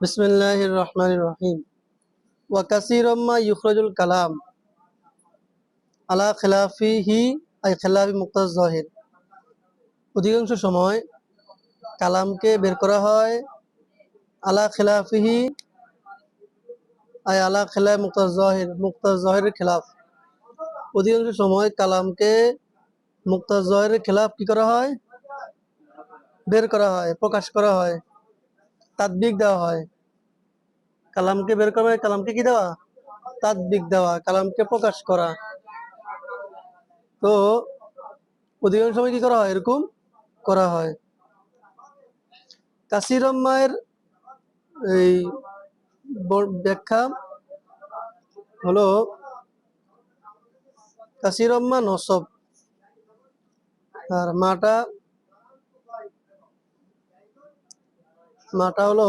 বিসমিল্লাহ রহমান রহিম ওয়াকাসিরম্মা ইউখরাজুল কালাম। আলা খেলাফিহি, আই খেলাফি মুক্তাজ জাহির। অধিকাংশ সময় কালামকে বের করা হয় আলা খেলাফিহি, আই আলা খেলা মুক্তাজ জাহির, মুক্তাজ জহিরের খেলাফ। অধিকাংশ সময় কালামকে মুক্তাজ জহিরের খেলাফ কি করা হয়? বের করা হয়, প্রকাশ করা হয়। তাদবিক দেওয়া হয়। কালামকে বের করা হয় কালামকে কি দেওয়া? তাদবিক দেওয়া, কালামকে প্রকাশ করা। তো অধিকাংশ সময় কি করা হয়? এরকম করা হয়। কাসিরম্মায়ের এই ব্যাখ্যা হলো কাসিরম্মা নসব। আর মাটা মাটা হলো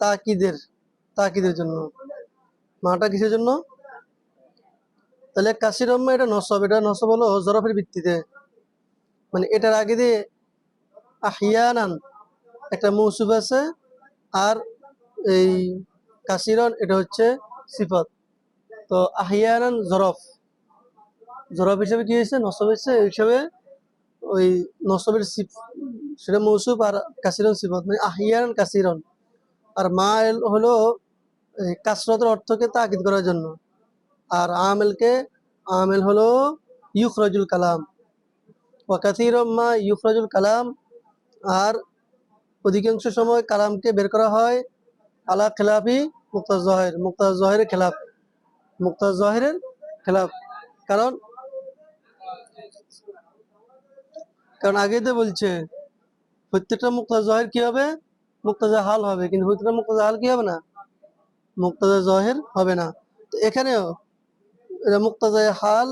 তাকিদের তাকিদের জন্য। মাটা কিসের জন্য? তাহলে কাসিরম্মা এটা নসব এটা নসব হলো জরফের ভিত্তিতে। মানে এটার আগে দিয়ে আহিয়ানান একটা মৌসুফ আছে, আর এই কাসিরন এটা হচ্ছে সিফত। তো আহিয়ানান জরফ। জরফ হিসেবে কি হয়েছে? নসব হয়েছে হিসাবে ওই নসবের সিফ সেটা মৌসুফ আর কাসিরন সিফত মানে আহিয়ান কাসিরন। আর মা এল হলো কাসরতের অর্থকে তাকিদ করার জন্য। আর আমেলকে আমেল হলো ইউখরাজুল কালাম। ওয়াকাথির মা ইউখরাজুল কালাম। আর অধিকাংশ সময় কালামকে বের করা হয় আলা খেলাফি মুক্তাজ জহের মুক্তাজ জহেরের খেলাফ। মুক্তাজ জহেরের খেলাফ। কারণ কারণ আগে তো বলছে প্রত্যেকটা মুক্তাজ জহের কি হবে? মুক্তাজা হাল হবে। কিন্তু প্রত্যেকটা মুক্তাজা হাল কি হবে না? মুক্তাজা জহের হবে না। তো এখানেও এটা মুক্তাজা হাল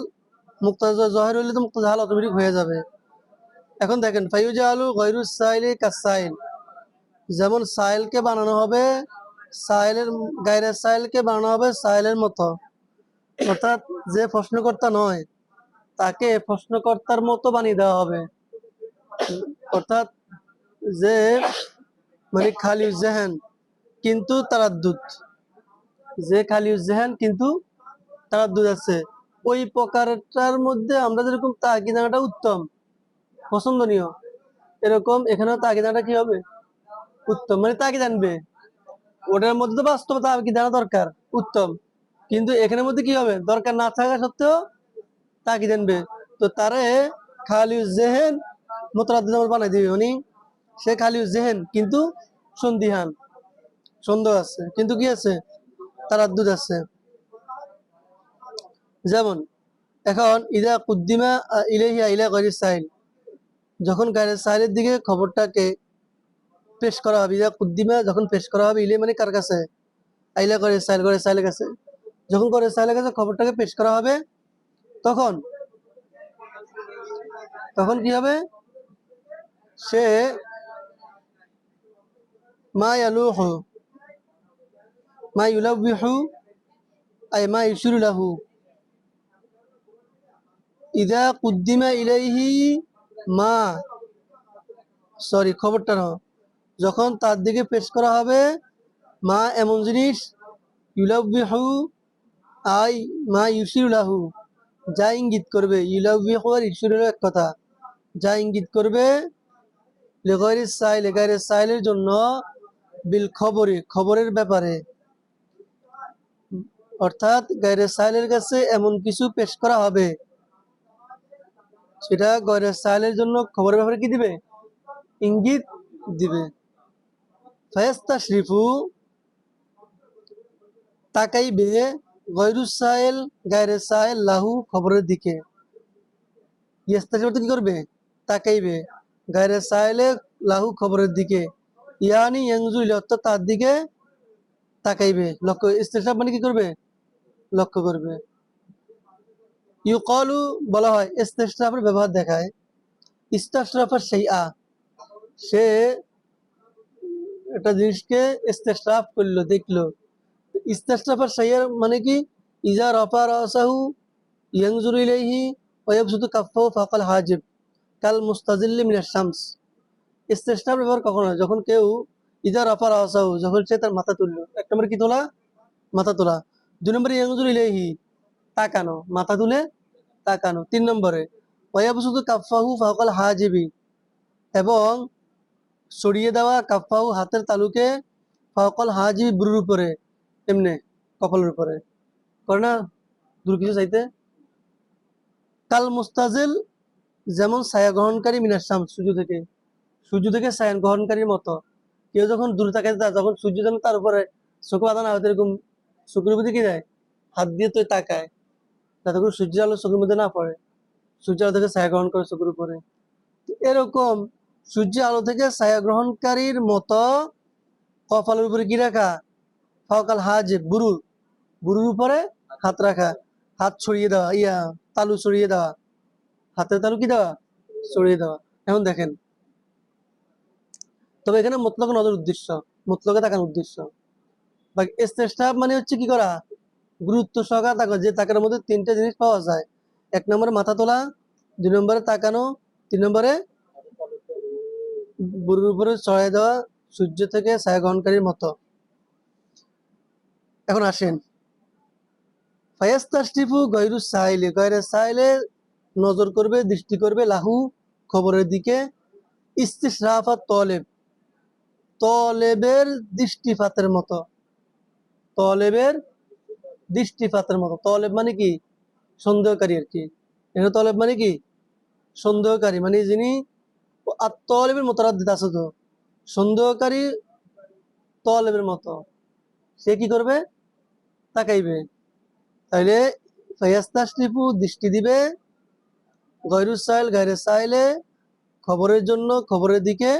মুক্তাজা জহের হইলে তো মুক্তাজা হাল অটোমেটিক হয়ে যাবে। এখন দেখেন ফাইউজা আলু গৈরুস সাইলে কাসাইল। যেমন সাইলকে বানানো হবে, সাইলের গায়ের সাইলকে বানানো হবে সাইলের মতো। অর্থাৎ যে প্রশ্নকর্তা নয়, তাকে প্রশ্নকর্তার মতো বানিয়ে দেওয়া হবে। অর্থাৎ যে মানে খালি জেহেন, কিন্তু তারাদ্দুত। যে খালি জেহেন, কিন্তু তারাদ্দুত আছে। ওই প্রকারটার মধ্যে আমরা যেরকম তাকিদানাটা উত্তম, পছন্দনীয়, এরকম এখানেও তাকিদাটা কি হবে? উত্তম। মানে তাকে জানবে ওটার মধ্যে তো বাস্তব তাকে জানা দরকার, উত্তম। কিন্তু এখানের মধ্যে কি হবে? দরকার না থাকা সত্ত্বেও তাকে জানবে তো তারে খালি জেহেন মোতরাদ্দিন বানাই দিবে। উনি সে খালি জেহেন, কিন্তু সন্দিহান। সন্দেহ আছে, কিন্তু কি আছে? তার তারাদ্দুদ আছে। যেমন, এখন, ইদা কুদ্দিমা ইলেহিয়া ইলা গরিব সাইল যখন গায়ের সাইলের দিকে খবরটাকে পেশ করা হবে, ইদা কুদ্দিমা যখন পেশ করা হবে ইলে মানে কার কাছে? আইলা করে সাইল করে সাইলের কাছে। যখন করে সাইলের কাছে খবরটাকে পেশ করা হবে, তখন তখন কি হবে? সে মা ইয়ালুহু, মা ইউলাবিহু আই মা ইউশিরু লাহু। ইদা কুদ্দিমা ইলাইহি মা, সরি খবরটা না যখন তার দিকে পেশ করা হবে, মা এমন জিনিস ইউলাবিহু আই মা ইউসিরুলাহু যা ইঙ্গিত করবে। ইউলাবিহু আর ইউসিরুল এক কথা। যা ইঙ্গিত করবে লেগরের সাইল লেগারের সাইলের জন্য বিল খবরে, খবরের ব্যাপারে। অর্থাৎ গায়ের সাইলের কাছে এমন কিছু পেশ করা হবে। সেটা গয়ের সাইলের জন্য খবরের ব্যাপারে কি দিবে? ইঙ্গিত দিবে। ফায়াস্তা শরীফু তাকাইবে গয়রুস সাইল গায়রে সাইল লাহু খবরের দিকে। ইস্তা শরীফ কি করবে? তাকাইবে। গায়রে সাইলে লাহু খবরের দিকে। ইয়ানি ইয়াংজুল অর্থাৎ তার দিকে তাকাইবে। লক্ষ্য ইস্তেসাব মানে কি করবে? লক্ষ্য করবে। ইউকলু বলা হয় ইস্তেসাফের ব্যবহার দেখায় ইস্তাশরাফার সেই আ সে একটা জিনিসকে ইস্তেশরাফ করল, দেখল। ইস্তেশরাফার সাইয়ার মানে কি? ইজা রফা রাসাহু ইয়ানজুরু ইলাইহি ওয়া ইয়াবসুতু কাফফাহু ফাকাল হাজিব। কাল মুস্তাজিল্লি মিনাশ শামস। ইস্তেস্টার ব্যবহার কখন হয় যখন কেউ ইদার আপার আসাউ যখন সে তার মাথা তুললো, এক নম্বরে কি তোলা? মাথা তোলা। দুই নম্বরে ইয়াংজুর ইলেহি তাকানো। মাথা তুলে তাকানো। তিন নম্বরে ওয়াবসুদু কাফাহু ফাওকাল হাজিবি, এবং সরিয়ে দেওয়া কাফাহু হাতের তালুকে ফাওকাল হাজিবি বুরুর উপরে, এমনে কপালের উপরে। করে না? দূর কিছু চাইতে? কাল মুস্তাজিল যেমন ছায়া গ্রহণকারী মিনাসাম সূর্য থেকে। সূর্য থেকে ছায়া গ্রহণকারীর মতো। কেউ যখন দূরে তাকাতে যায় যখন সূর্য যেন তার উপরে চোখে বাঁধা না হয়তো এরকম চোখের মধ্যে কি দেয়? হাত দিয়ে তো তাকায়, যাতে করে সূর্য আলো চোখের মধ্যে না পড়ে। সূর্য আলো থেকে ছায়া গ্রহণ করে চোখের উপরে। এরকম সূর্য আলো থেকে ছায়া গ্রহণকারীর মতো কপালের উপরে কি রাখা? ফকাল হাজ বুরু বুরুর উপরে হাত রাখা। হাত ছড়িয়ে দেওয়া, ইয়া, তালু ছড়িয়ে দেওয়া। হাতের তালু কি দেওয়া? ছড়িয়ে দেওয়া। এখন দেখেন তবে এখানে মতলক নজর উদ্দেশ্য, মতলকে তাকানোর উদ্দেশ্য। বা স্টেস্টাপ মানে হচ্ছে কি করা? গুরুত্ব সহকারে তাকানো, যে তাকানোর মধ্যে তিনটা জিনিস পাওয়া যায়। এক নম্বরে মাথা তোলা, দুই নম্বরে তাকানো, তিন নম্বরে বুড়ির উপরে চড়াই দেওয়া সূর্য থেকে ছায়া গ্রহণকারীর মতো। এখন আসেন। ফায়াস্তাস্টিফু গৈরু সাইলে, গয়রে সাইলে নজর করবে, দৃষ্টি করবে লাহু খবরের দিকে। ইস্তিশরাফা তলেব তলেবের দৃষ্টিপাতের মতো। তলেবের দৃষ্টিপাতের মতো। তলেব মানে কি? সন্দেহকারী আর কি। তলেব মানে কি? সন্দেহকারী মানে যিনি আর তলেবের মোতারাদ্দিদ আছে তো। সন্দেহকারী তলেবের মতো। সে কি করবে? তাকাইবে। তাইলে ফায়াস্তাশরিফু দৃষ্টি দিবে গয়রুস সাইল গায়রে সাইলে খবরের জন্য, খবরের দিকে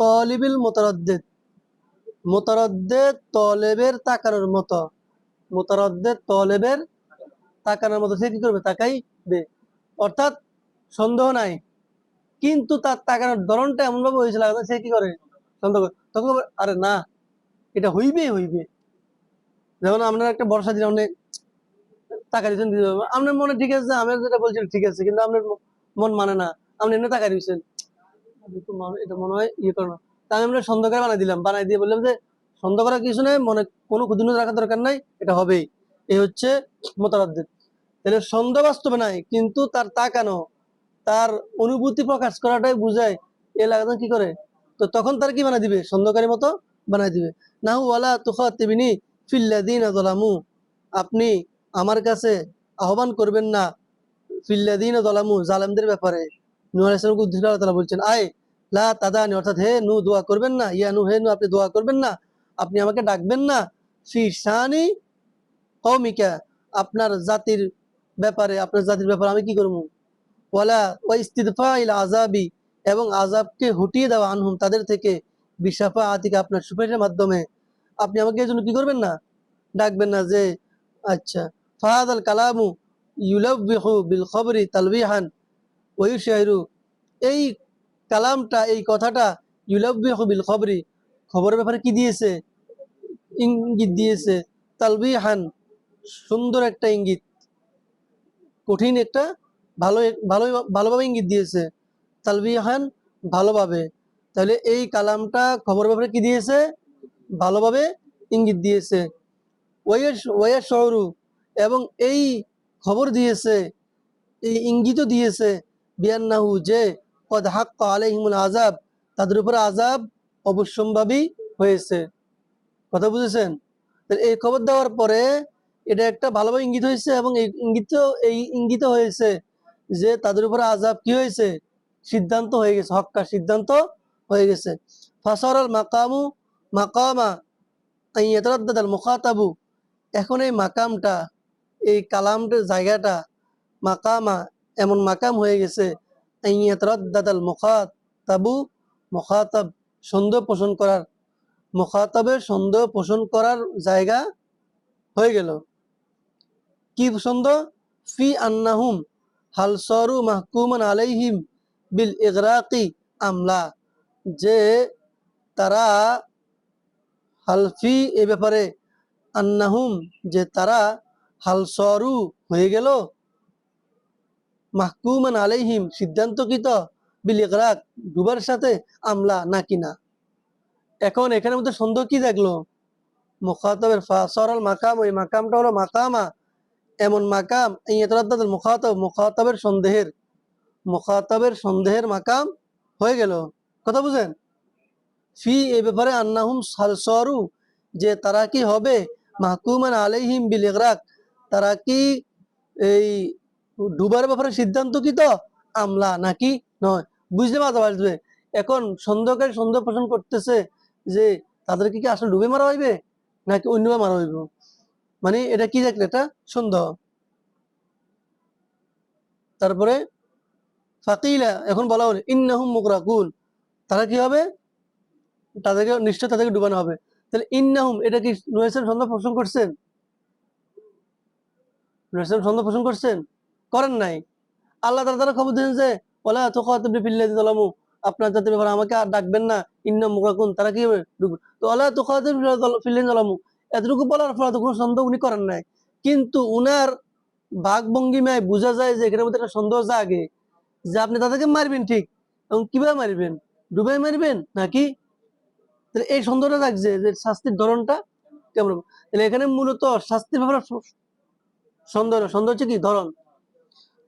তলিবিল মোতারদ্দেদ। মোতারদ্দেদ তলেবের তাকানোর মতো। মোতারদ্দেদ তলেবের তাকানোর মতো। সে কি করবে? তাকাইবে। অর্থাৎ সন্দেহ নাই। কিন্তু তার তাকানোর ধরনটা এমন ভাবে হয়েছিল সে কি করে? সন্দেহ করে। তখন আরে না, এটা হইবে হইবে যেমন আপনার একটা বর্ষা দিন আপনি টাকা দিচ্ছেন। আপনার মনে ঠিক আছে আমি যেটা বলছেন ঠিক আছে, কিন্তু আপনার মন মানে না। আপনি এমনি টাকা দিচ্ছেন এটা মনে হয় ইয়ে না। তা আমি আমরা সন্দেহ করে বানাই দিলাম। বানাই দিয়ে বললাম যে, সন্দেহ করার কিছু নেই, মনে, কোনো রাখার দরকার নাই, এটা হবেই। এই হচ্ছে তাহলে সন্দেহ বাস্তবে নাই, কিন্তু তার তাকানো তার অনুভূতি প্রকাশ করাটাই বুঝায়, এ লাগানো কি করে? তো তখন তার কি বানাই দিবে? সন্দেহকারী মতো বানাই দিবে। না ওয়ালা তুফা তিবিনি ফিল্লাদিন জলামু আপনি আমার কাছে আহ্বান করবেন না ফিল্লাদিন জলামু জালেমদের ব্যাপারে। নূহ আলাইহিস উদ্দেশ্য তাআলা বলছেন, আয়, লা তাদানি অর্থাৎ হে নু দোয়া করবেন না। ইয়া নু হে নু আপনি দোয়া করবেন না। আপনি আমাকে ডাকবেন না। ফি শানি কওমিকা, আপনার জাতির ব্যাপারে, আপনার জাতির ব্যাপারে আমি কি করব? ওয়ালা ওয়া ইস্তিদফা ইল আযাবি, এবং আযাবকে হটিয়ে দেওয়া আনহুম, তাদের থেকে বিশাফা আতিকা আপনার সুপারিশের মাধ্যমে। আপনি আমাকে এই জন্য কি করবেন না? ডাকবেন না যে আচ্ছা ফাহাদ আল কালামু ইউলাবিহু বিল খবরি তালবিহান ওয়ুশাহিরু এই কালামটা, এই কথাটা ইউলাবিহু বিল খবরি খবরের ব্যাপারে কি দিয়েছে? ইঙ্গিত দিয়েছে। তালবিহান, সুন্দর একটা ইঙ্গিত। কঠিন একটা, ভালো ভালো, ভালোভাবে ইঙ্গিত দিয়েছে। তালবিহান, ভালোভাবে। তাহলে এই কালামটা খবরের ব্যাপারে কি দিয়েছে? ভালোভাবে ইঙ্গিত দিয়েছে। ওয়া শহরু এবং এই খবর দিয়েছে, এই ইঙ্গিতও দিয়েছে বিয়ান্নাহু যে কদ হাক আলাইহিমুল আজাব তাদের উপরে আজাব অবশ্যম্ভাবী হয়েছে। কথা বুঝেছেন? এই খবর দেওয়ার পরে এটা একটা ভালোভাবে ইঙ্গিত হয়েছে এবং এই ইঙ্গিত এই ইঙ্গিত হয়েছে যে তাদের উপরে আজাব কি হয়েছে? সিদ্ধান্ত হয়ে গেছে, হক্কা সিদ্ধান্ত হয়ে গেছে। ফাসর আল মাকামু মাকামা ইয়াতারাদ্দাদ মুখাতাবু। এখন এই মাকামটা, এই কালামটার জায়গাটা, মাকামা এমন মাকাম হয়ে গেছে আল মুখাতাবু সন্দেহ পোষণ করার, মুখাতাবের সন্দেহ পোষণ করার জায়গা হয়ে গেল। কি সন্দেহ? ফি আন্নাহুম হাল সরু মাহকুমান আলাইহিম বিল ইগরাকি আমলা যে তারা হালফি এ ব্যাপারে আন্নাহুম, যে তারা হালসরু হয়ে গেল মাহকুমান আলাইহিম সিদ্ধান্তকৃত বিলিগরাক ডুবার সাথে আমলা নাকি না এখন এখানের মধ্যে সন্দেহ কি দেখল মুখাতবের সরল মাকাম, ওই মাকামটা হলো মাকামা। এমন মাকাম, এই এতরাদ্দাদের মুখাতব, মুখাতবের সন্দেহের মুখাতবের সন্দেহের মাকাম হয়ে গেল। কথা বুঝেন? ফি এ ব্যাপারে আন্নাহুম সালসরু, যে তারা কি হবে? মাহকুমান আলাইহিম বিল ইগরাক তারা কি এই ডুবার ব্যাপারে সিদ্ধান্ত কি তো? আমলা নাকি? নয়। বুঝতে মাথা বাজবে এখন সন্দেহকারী সন্দেহ পোষণ করতেছে যে তাদেরকে কি আসলে ডুবে মারা হইবে? নাকি অন্যভাবে মারা হইব? মানে এটা কি দেখলে? এটা সন্দেহ। তারপরে, ফাকিলা, এখন বলা হলো, ইন্নাহুম মুকরাকুন তারা কি হবে? তাদেরকে নিশ্চয় তাদেরকে ডুবানো হবে। তাহলে ইন্নাহুম, এটা কি নুয়েসেন সন্দেহ পোষণ করছেন? সন্দেহ পোষণ করছেন? করেন নাই। আল্লাহ তারা তারা খবর দিয়েছেন যে ওলা তো দিলামু আপনার জাতির ব্যাপারে আমাকে আর ডাকবেন না। ইন্না মুকরাকুন তারা কি তো ওলা তো এতটুকু বলার ফলে তো কোনো সন্দেহ উনি করেন নাই। কিন্তু উনার ভাগ ভঙ্গিমায় বোঝা যায় যে, এখানের মধ্যে একটা সন্দেহ জাগে যে, আপনি তাদেরকে মারবেন ঠিক? এবং কীভাবে মারবেন? ডুবে মারবেন নাকি? তাহলে এই সন্দেহটা লাগছে যে, শাস্তির ধরনটা কেমন তাহলে এখানে মূলত শাস্তির ব্যাপারে সন্দেহ সন্দেহ হচ্ছে কি? ধরন।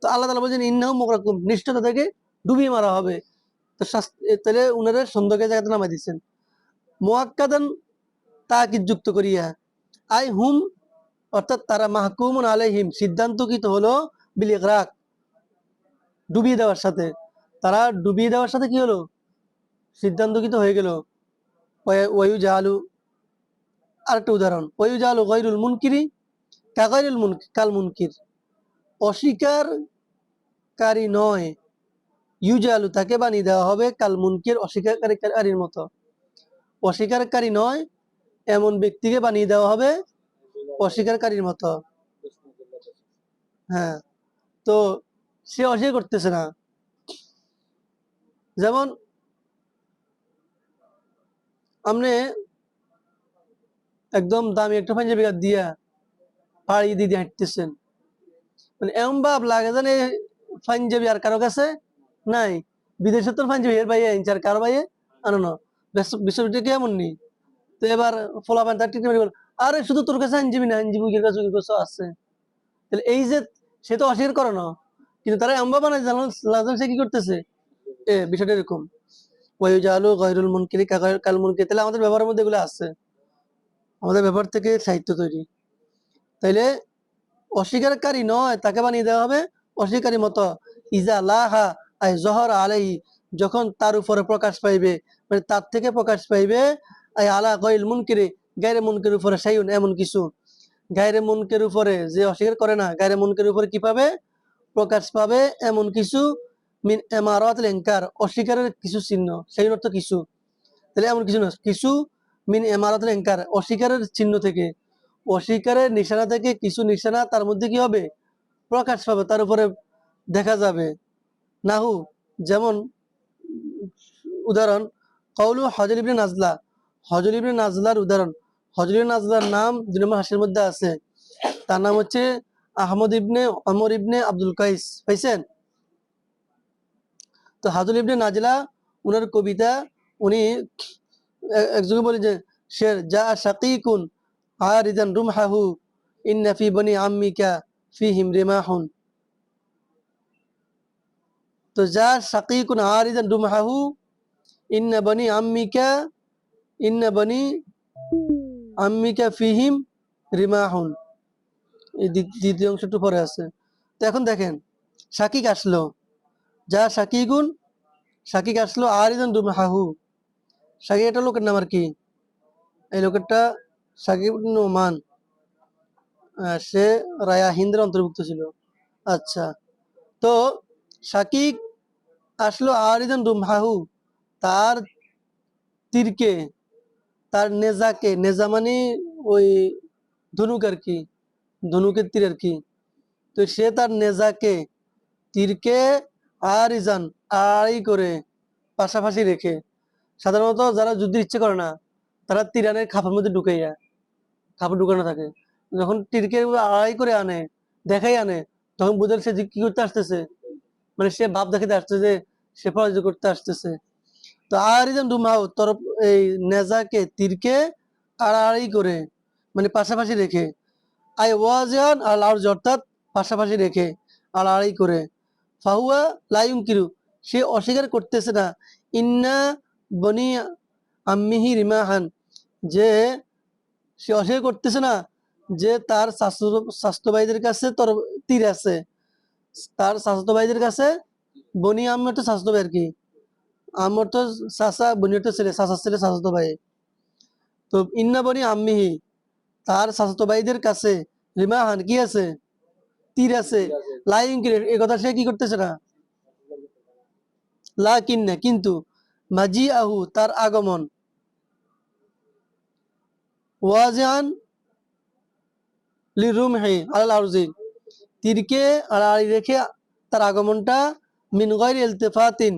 তো আল্লাহ তালা বলছেন, ইন্নাহ মোকরাকুম নিষ্ঠতা থেকে ডুবিয়ে মারা হবে। তো তাহলে উনারা সন্দেহকে জায়গাতে নামাই দিচ্ছেন মোয়াক্কাদান তাকে যুক্ত করিয়া, আই হুম, অর্থাৎ তারা মাহকুমুন আলাইহিম, সিদ্ধান্তকৃত হলো বিলিগরাক ডুবিয়ে দেওয়ার সাথে। তারা ডুবিয়ে দেওয়ার সাথে কি হলো? সিদ্ধান্তকৃত হয়ে গেল। ওয়ু জালু, আরেকটা উদাহরণ ওয়ু জালু গৈরুল মুনকিরি কাগৈরুল মুন, কাল মুনকির। অস্বীকারী নয়। ইউজালু তাকে বানিয়ে দেওয়া হবে কাল মুনকির অস্বীকারীর মতো। অস্বীকারী নয়, এমন ব্যক্তিকে বানিয়ে দেওয়া হবে অস্বীকারীর মতো। হ্যাঁ তো সে অস্বীকার করতেছে না। যেমন আপনি একদম দামি একটা পাঞ্জাবি দিয়া পাড়ি দিয়ে হাঁটতেছেন। মানে এমন ভাব লাগে জানে পাঞ্জাবি আর কারও কাছে নাই। বিদেশে তো পাঞ্জাবি এর বাইরে আনছে আর কারও বাইরে? আনো না। বিশ্ববিদ্যালয় কেমন নেই তো এবার ফলাফান তার টিকটি আরে শুধু তোর কাছে আইনজীবী না, আইনজীবী উকিল কাছে কাছে আছে। তাহলে এই যে সে তো অস্বীকার করে না, কিন্তু তারা এমন বানায় জানান সে কি করতেছে? এ, বিষয়টা এরকম। ওয়াইজালু গায়রুল মুনকিরি কাল মুনকির তাহলে আমাদের ব্যবহারের মধ্যে এগুলো আছে। আমাদের ব্যবহার থেকে সাহিত্য তৈরি। তাইলে অস্বীকারী নয়, তাকে বানিয়ে দেওয়া হবে অস্বীকারী মতো, ইজা লাহা আই জহর আলাই যখন তার উপরে প্রকাশ পাইবে মানে তার থেকে প্রকাশ পাইবে, আই আলা গইল মুনকিরে গায়রে মুনকের উপরে সাইউন এমন কিছু। গায়রে মুনকের উপরে যে অস্বীকার করে না, গায়রে মুনকের উপরে কি পাবে? প্রকাশ পাবে এমন কিছু, মিন এমারত লেঙ্কার অস্বীকারের কিছু চিহ্ন সেই অর্থ কিছু। তাহলে এমন কিছু না, কিছু, মিন এমারত লেঙ্কার অস্বীকারের চিহ্ন থেকে। অস্বীকারের নিশানা থেকে কিছু নিশানা তার মধ্যে কি হবে? প্রকাশ পাবে, তার উপরে দেখা যাবে। নাহু, যেমন উদাহরণ কৌলু হজর ইবনে নাজলা। হজর ইবনে নাজলার উদাহরণ, হজর নাজলার নাম দুই হাসির মধ্যে আছে। তার নাম হচ্ছে Ahmad ibn Amr ibn Abdul Qais, পাইছেন? তো হাজুল ইবনে নাজলা, উনার কবিতা, উনি এ- একজনে বলে যে শের যা শাকিকুন আরিদান রুমহাহু, ইন্না ফি বনি আম্মিকা। ফিহিম রিমাহুন। তো যা শাকিকুন আরিদান রুমহাহু ইন্না বনি আম্মিকা ইন্না বনি আম্মিকা ফিহিম রিমাহুন। এই দ্বি- দ্বিতীয় অংশটু পরে আছে। তো এখন দেখেন শাকিক আসলো। যা সাকি শাকিগুন শাকিক আসলো আরিদান রুমহাহু শাকিক একটা লোকের নাম আর কি? এই লোকেরটা ওমান। আহ, সে রায়া হিন্দের অন্তর্ভুক্ত ছিল। আচ্ছা। তো শাকিক আসলো আরিদান রুমহাহু, তার তীরকে, তার নেজাকে। নেজা মানে ওই ধনুক আর কি, ধনুকের তীর আর কি। তো সে তার নেজাকে, তীরকে আরিজান আড়াই করে পাশাপাশি রেখে, সাধারণত যারা যুদ্ধের ইচ্ছে করে না, তারা তিরানের খাপের মধ্যে ঢুকাইয়া, খাপে ঢুকানো থাকে। যখন তীরকে আড়াই করে আনে, দেখাই আনে, তখন বুঝেন সে কি করতে আসতেছে। মানে সে ভাব দেখাতে আসছে যে সে পরাজিত করতে আসতেছে। তো আর আরিদান রুমাও তরফ, এই নেজাকে, তীরকে আড়াআড়ি করে মানে পাশাপাশি রেখে, আই ওয়াজিয়ান আর লাউজ অর্থাৎ পাশাপাশি রেখে আড়াআড়ি করে। ফাহুয়া লাইম কিরু সে অস্বীকার করতেছে না, ইন্না বনি আম্মিহি রিমাহান, যে সে অস্বীকার করতেছে না যে তার স্বাস্থ্য স্বাস্থ্য ভাইদের কাছে তোর তীর আছে। তার স্বাস্থ্য ভাইদের কাছে বনি আম্মি তো স্বাস্থ্য ভাই আর কি। আমার তো চাচা বনি তো ছেলে চাচার ছেলে স্বাস্থ্য ভাই তো ইন্না বনি আম্মিহি তার স্বাস্থ্য ভাইদের কাছে রিমাহান কি আছে? তীর আছে। কিরে এ কথা সে কি করতেছে না? লা কিন্না কিন্তু মাজি আহু তার আগমন। ওয়াজিয়ান লিরুম হে আলাল আরজি। তীরকে আড়াআড়ি রেখে তার আগমনটা মিন গয়রি ইলতিফাতিন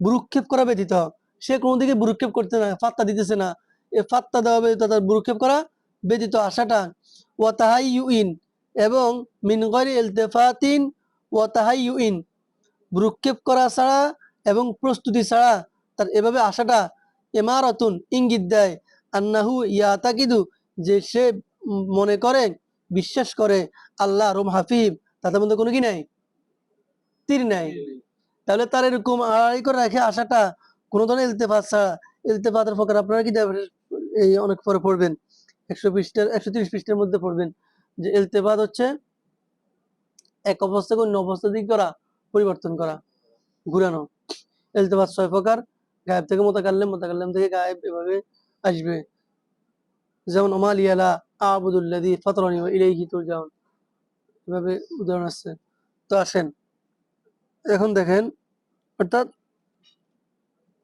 বুরুক্ষেপ করা ব্যতীত। সে কোনো দিকে বুরুক্ষেপ করতে না, ফাত্তা দিতেছে না। এ ফাত্তা দেওয়া ব্যতীত তার বুরুক্ষেপ করা ব্যতীত আশাটা। ও তাহাই ইউইন এবং মিন গয়রি ইলতিফাতিন ও তাহাই ইউইন ভ্রুক্ষেপ করা ছাড়া এবং প্রস্তুতি ছাড়া তার এভাবে আসাটা এমারতুন ইঙ্গিত দেয়। আন্নাহু ইয়াতাকিদু, যে সে মনে করে বিশ্বাস করে আল্লাহ রোম হাফিব তাদের মধ্যে কোনো কি নাই? তীর নাই। তাহলে তার এরকম আড়াই করে রাখে আসাটা কোনো ধরনের ইলতেফাত ছাড়া ইলতেফাতের ফকর আপনারা কি? এই অনেক পরে পড়বেন। একশো পৃষ্ঠার একশো তিরিশ পৃষ্ঠের মধ্যে পড়বেন। যে ইলতেফাত হচ্ছে এক অবস্থা থেকে অন্য অবস্থা দিক করা পরিবর্তন করা ঘুরানো। ইলতেফাত ছয় প্রকার গায়েব থেকে মোতাকাল্লেম মোতাকাল্লেম থেকে গায়েব এভাবে আসবে। যেমন ওমাল ইয়ালা আবুদুল্লাদি ফতরানি এভাবে উদাহরণ আছে। তো আসেন, এখন দেখেন, অর্থাৎ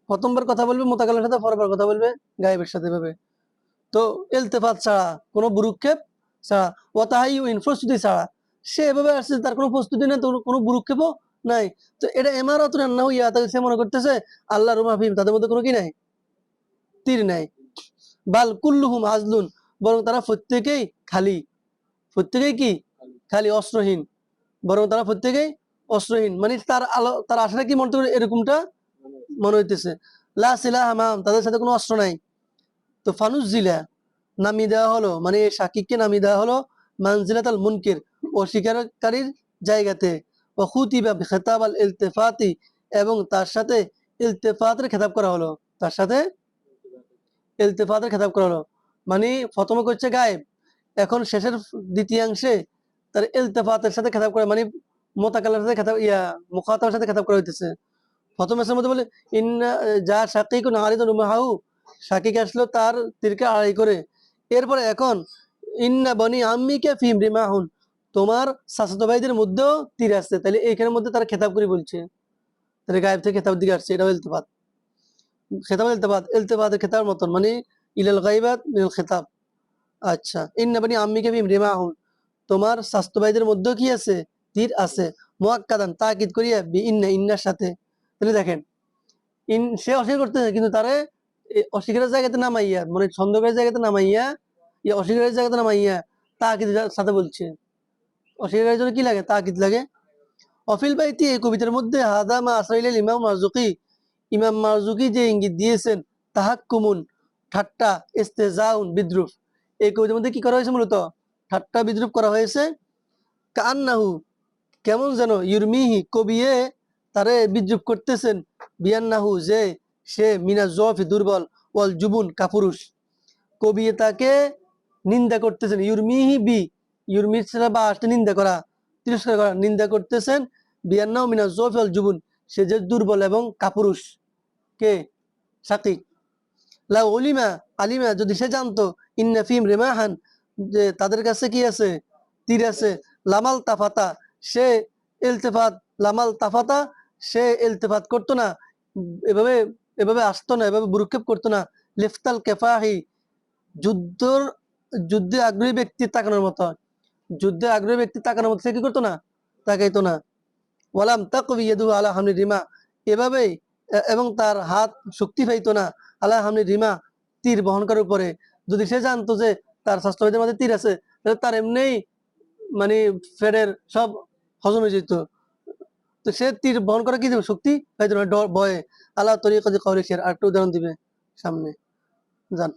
প্রথমবার কথা বলবে, মোতাকালের সাথে পরবার কথা বলবে, গায়েবের সাথে তো ইলতেফাত ছাড়া কোনো বুরুক্ষেপ ছাড়া ইউইন প্রস্তুতি ছাড়া, সে এভাবে আসছে তার কোনো প্রস্তুতি নেই, কোনো বুরুক্ষেপও নাই। তো এটা এমারত রান্না হইয়া তাকে সে মনে করতেছে আল্লাহ রুমাফিম তাদের মধ্যে কোনো কি নাই? তীর নাই। বাল কুল্লুহুম আজলুন বরং তারা প্রত্যেকেই খালি। প্রত্যেকেই কি? খালি। অস্ত্রহীন। বরং তারা প্রত্যেকেই অস্ত্রহীন। মানে তার আলো তার আশাটা কি মনে করে এরকমটা? মনে হইতেছে। লা হামাম তাদের সাথে কোনো অস্ত্র নাই। তো ফানুস জিলা নামিয়ে দেওয়া হলো। মানে এই সাকিবকে নামিয়ে দেওয়া হলো মানজিলাত আল মুনকির অস্বীকারীর জায়গাতে। ও খুতিবা খেতাব আল ইলতেফাতি এবং তার সাথে ইলতেফাতের খেতাব করা হলো। তার সাথে ইলতেফাতের খেতাব করা হলো। মানে প্রথমে করছে গায়েব, এখন শেষের দ্বিতীয়াংশে তার ইলতেফাতের সাথে খেতাব করে মানে মোতাকালের সাথে খেতাব, ইয়া মুখাতাবের সাথে খেতাব করা হইতেছে। প্রথম এসের মধ্যে বলে, ইন্না যা শাকিক নাহারিদ রুমাহাউ শাকিক আসলো তার তীরকে আড়াই করে। এরপরে এখন, ইন্না বনি আম্মিকে ফিম রিমাহুন তোমার শাসত ভাইদের মধ্যেও তীর আসছে। তাহলে এইখানের মধ্যে তারা খেতাব করে বলছে। তাহলে গায়েব থেকে খেতাব দিকে আসছে, এটাও ইলতেফাত। খেতাব ইলতেফাত, ইলতেফাতের খেতাবের মতন মানে ইলাল গাইবাত মিনাল খেতাব আচ্ছা ইন্না বনি আম্মিকে ফিম রিমাহুন তোমার স্বাস্থ্য ভাইদের মধ্যেও কি আছে? তীর আছে। মোয়াক্কাদান তাকিদ করিয়া বি ইন্না, ইন্নার সাথে। তাহলে দেখেন, ইন, সে অস্বীকার করতেছে, কিন্তু তারে অস্বীকারের জায়গাতে নামাইয়া মানে ছন্দকের জায়গাতে নামাইয়া ইয়া অস্বীকারের জায়গাতে নামাইয়া তাকিদ সাথে বলছে। অস্বীকারের জন্য কি লাগে? তাকিদ লাগে। অফিল বাইতি, এই কবিতার মধ্যে হাদামা আসরাইল ইমাম মারজুকি ইমাম মারজুকি যে ইঙ্গিত দিয়েছেন, তাহাক্কুমুন ঠাট্টা, ইস্তেজাউন, বিদ্রুপ। এই কবিতার মধ্যে কি করা হয়েছে মূলত? ঠাট্টা, বিদ্রুপ করা হয়েছে। কান্নাহু কেমন যেন ইউরমিহি, কবিয়ে তারে বিদ্রুপ করতেছেন। বিয়ান্নাহু যে সে মিনা জফি দুর্বল, ওয়াল জুবুন, কাপুরুষ। কবি তাকে নিন্দা করতেছেন। ইউরমিহি বি ইউরমির বা নিন্দা করা, তিরস্কার করা, নিন্দা করতেছেন। বিয়ান্নাহু মিনা জফি ওয়াল জুবুন, সে যে দুর্বল এবং কাপুরুষ কে সাকিক লা অলিমা আলিমা, যদি সে জানতো, ইন্না ফিম রেমাহান যে তাদের কাছে কি আছে? তীর আছে। লামাল তাফাতা, সে ইলতেফাত, লামাল তাফাতা, সে ইলতেফাত করতো না। এভাবে এভাবে আসতো না, এভাবে বুরুক্ষেপ করতো না। লিফতাল কেফাহি, যুদ্ধর, যুদ্ধে আগ্রহী ব্যক্তি তাকানোর মতো। যুদ্ধে আগ্রহী ব্যক্তি তাকানোর মতো সে কি করতো না? তাকাইতো না। ওয়ালাম তাকবি ইয়াদু আলা রিমা। এভাবেই এবং তার হাত শক্তি পাইতো না। আলা হামনি রিমা তীর বহন করার উপরে। যদি সে জানতো যে তার স্বাস্থ্যবাদীর মধ্যে তীর আছে তার এমনিই মানে ফেরের সব হজম যেত। তো সে তীর বহন করা কি দেবে? শক্তি? হয়তো বয়ে আল্লাহ তরিকা যে কৌরে আর একটা উদাহরণ দিবে সামনে। যান।